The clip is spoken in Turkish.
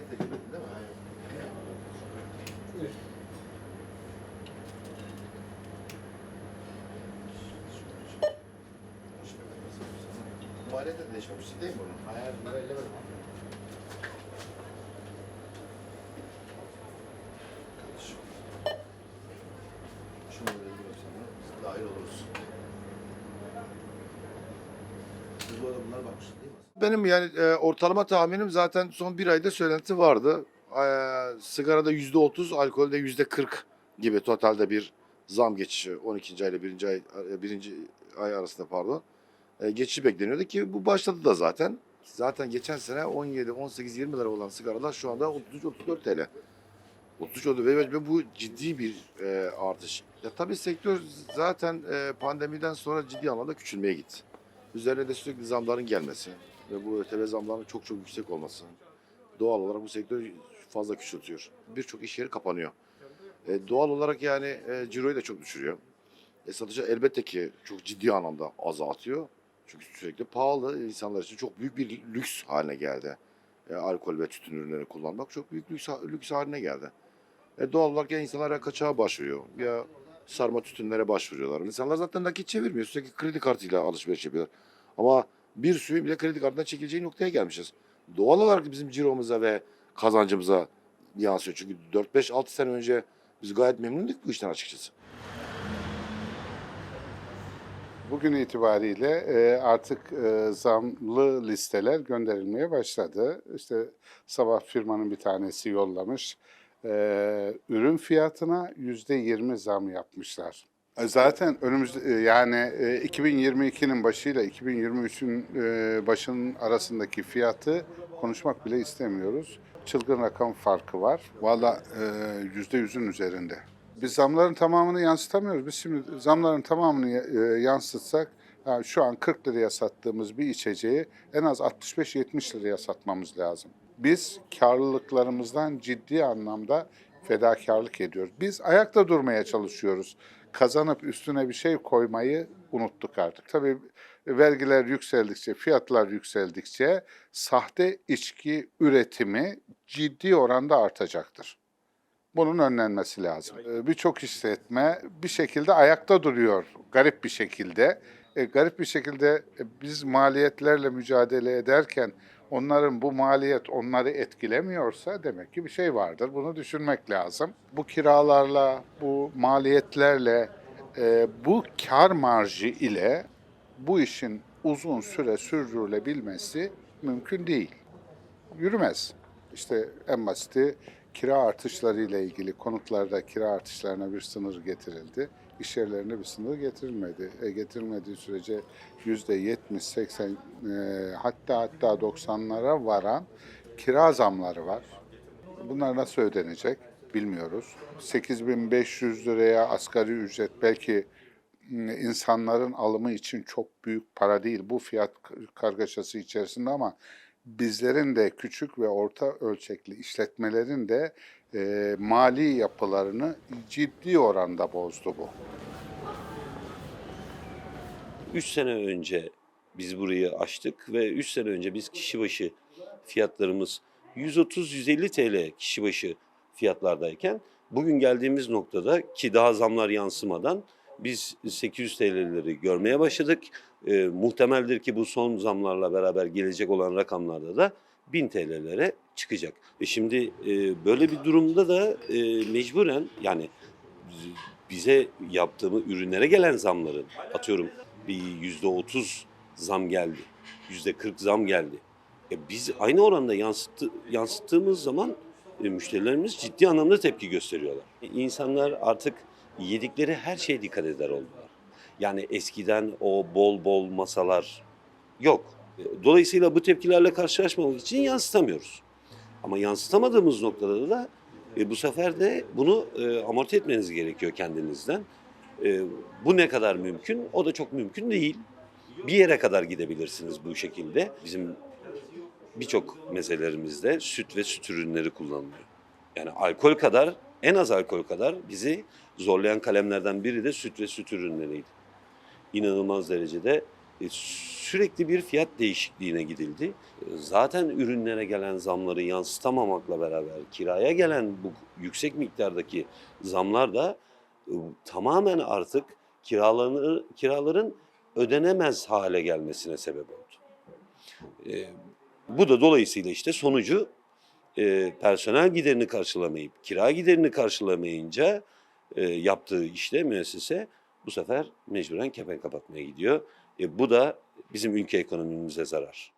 de girmedi değil mi? Maliyet de değişmemiş değil mi bunun? Hayır, bunu ellemedim. Kardeşim. Şunu ilgili sana. Biz dahil oluruz. Siz bu arada bunlara bakmışsınız değil mi? Benim yani e, ortalama tahminim zaten son bir ayda söylenti vardı. E, sigarada yüzde otuz, alkolde yüzde kırk gibi totalde bir zam geçişi 12. ay ile 1. ay, e, birinci ay arasında pardon. E, geçişi bekleniyordu ki bu başladı da zaten. Zaten geçen sene 17, 18, 20 lira olan sigaralar şu anda 33, 34 TL. 33 oldu ve bu ciddi bir e, artış. Ya tabii sektör zaten e, pandemiden sonra ciddi anlamda küçülmeye gitti. Üzerine de sürekli zamların gelmesi ve bu ÖTV zamlarının çok çok yüksek olması doğal olarak bu sektörü fazla küçültüyor. Birçok iş yeri kapanıyor. E, doğal olarak yani e, ciroyu da çok düşürüyor. E, satıcı elbette ki çok ciddi anlamda azaltıyor. Çünkü sürekli pahalı insanlar için çok büyük bir lüks haline geldi. E, alkol ve tütün ürünleri kullanmak çok büyük lüks, lüks haline geldi. E, doğal olarak ya insanlar ya kaçağa başvuruyor ya sarma tütünlere başvuruyorlar. İnsanlar zaten nakit çevirmiyor. Sürekli kredi kartıyla alışveriş yapıyorlar. Ama bir suyun bile kredi kartından çekileceği noktaya gelmişiz. Doğal olarak bizim ciromuza ve kazancımıza yansıyor. Çünkü 4-5-6 sene önce biz gayet memnunduk bu işten açıkçası. Bugün itibariyle e, artık e, zamlı listeler gönderilmeye başladı. İşte sabah firmanın bir tanesi yollamış. E, ürün fiyatına yüzde yirmi zam yapmışlar. E, Zaten önümüzde e, yani e, 2022'nin başıyla 2023'ün e, başının arasındaki fiyatı konuşmak bile istemiyoruz. Çılgın rakam farkı var. Valla e, yüzde yüzün üzerinde. Biz zamların tamamını yansıtamıyoruz. Biz şimdi zamların tamamını e, yansıtsak yani şu an 40 liraya sattığımız bir içeceği en az 65-70 liraya satmamız lazım. Biz karlılıklarımızdan ciddi anlamda fedakarlık ediyoruz. Biz ayakta durmaya çalışıyoruz. Kazanıp üstüne bir şey koymayı unuttuk artık. Tabii vergiler yükseldikçe, fiyatlar yükseldikçe sahte içki üretimi ciddi oranda artacaktır. Bunun önlenmesi lazım. Ee, Birçok işletme bir şekilde ayakta duruyor garip bir şekilde. E, garip bir şekilde biz maliyetlerle mücadele ederken onların bu maliyet onları etkilemiyorsa demek ki bir şey vardır. Bunu düşünmek lazım. Bu kiralarla, bu maliyetlerle, e, bu kar marjı ile bu işin uzun süre sürdürülebilmesi mümkün değil yürümez. İşte en basiti kira artışları ile ilgili konutlarda kira artışlarına bir sınır getirildi. İş yerlerine bir sınır getirilmedi. E, getirilmediği sürece yüzde 70, 80 e, hatta hatta 90'lara varan kira zamları var. Bunlar nasıl ödenecek bilmiyoruz. 8500 liraya asgari ücret belki insanların alımı için çok büyük para değil bu fiyat kargaşası içerisinde ama bizlerin de küçük ve orta ölçekli işletmelerin de e, mali yapılarını ciddi oranda bozdu bu. 3 sene önce biz burayı açtık ve 3 sene önce biz kişi başı fiyatlarımız 130-150 TL kişi başı fiyatlardayken bugün geldiğimiz noktada ki daha zamlar yansımadan biz 800 TL'leri görmeye başladık. E, muhtemeldir ki bu son zamlarla beraber gelecek olan rakamlarda da 1000 TL'lere çıkacak. E şimdi e, böyle bir durumda da e, mecburen yani bize yaptığımız ürünlere gelen zamların atıyorum bir yüzde otuz zam geldi. Yüzde kırk zam geldi. E biz aynı oranda yansıttı, yansıttığımız zaman müşterilerimiz ciddi anlamda tepki gösteriyorlar. E, İnsanlar artık yedikleri her şeye dikkat eder oldular. Yani eskiden o bol bol masalar yok. E, Dolayısıyla bu tepkilerle karşılaşmamak için yansıtamıyoruz. Ama yansıtamadığımız noktada da e, bu sefer de bunu e, amorti etmeniz gerekiyor kendinizden. E, bu ne kadar mümkün? O da çok mümkün değil. Bir yere kadar gidebilirsiniz bu şekilde. Bizim birçok mezelerimizde süt ve süt ürünleri kullanılıyor. Yani alkol kadar, en az alkol kadar bizi zorlayan kalemlerden biri de süt ve süt ürünleriydi. İnanılmaz derecede e, sürekli bir fiyat değişikliğine gidildi. E, Zaten ürünlere gelen zamları yansıtamamakla beraber kiraya gelen bu yüksek miktardaki zamlar da e, tamamen artık kiraların ödenemez hale gelmesine sebep oldu. Bu da dolayısıyla işte sonucu e, personel giderini karşılamayıp kira giderini karşılamayınca e, yaptığı işte müessese bu sefer mecburen kepenk kapatmaya gidiyor. E, bu da bizim ülke ekonomimize zarar.